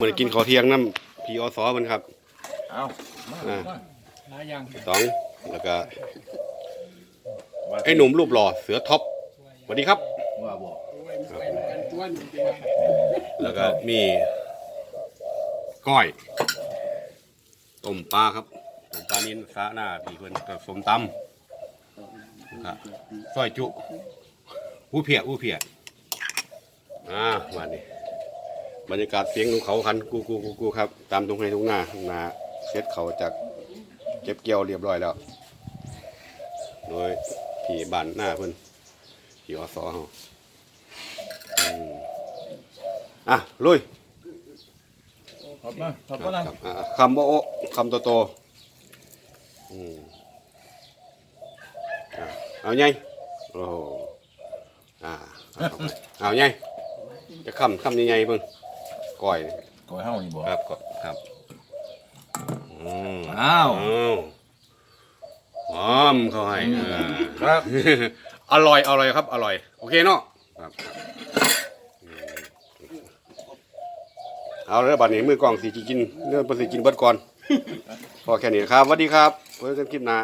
เหมือนกินข้าวเที่ยงน้ำพีอสมันครับ เอามาอ่ามาหลายอย่างสองแล้วก็ไอ้หนุ่มรูปหล่อเสือท็อปสวัสดีครับ ว่าบอกด้วยไปด้วยกันตัวหนึ่งเดียวแล้วก็มีก้อยต้มปลาครับต้มปลานิ้นซาหน้าพี่เพิ่นกับสมตำครับซอยจุผู้เพียผู้เพียอ่ามานี่ บรรยากาศเสียงของเขาคันกูกูกูกูครับ ตามตรงให้ตรงหน้าตรงหน้าเซ็ตเขาจากเก็บเกี่ยวเรียบร้อยแล้วโดยพี่บ้านหน้าเพิ่นพี่อสเฮาอืมอะลุยขอบมาขอบก็ลังครับอ่าคำว่าโอะคำโตโตๆอืมอะเอาไงโอ้โหอ่าเอาเข้าไปเอาไงจะคำคำยังไงเบิ่ง ก้อยก่อยเฮานี่บอกครับก็ครับอืมอ้าวอ้าวหอมเขาให้เออครับ อร่อยอร่อยครับ อร่อย โอเคเนาะครับอืมเอาแล้วบัดนี้มือกล้องสีกินเนื้อปสิกินเบิดก่อน พอแค่นี้ครับสวัสดีครับไว้กันคลิปหน้า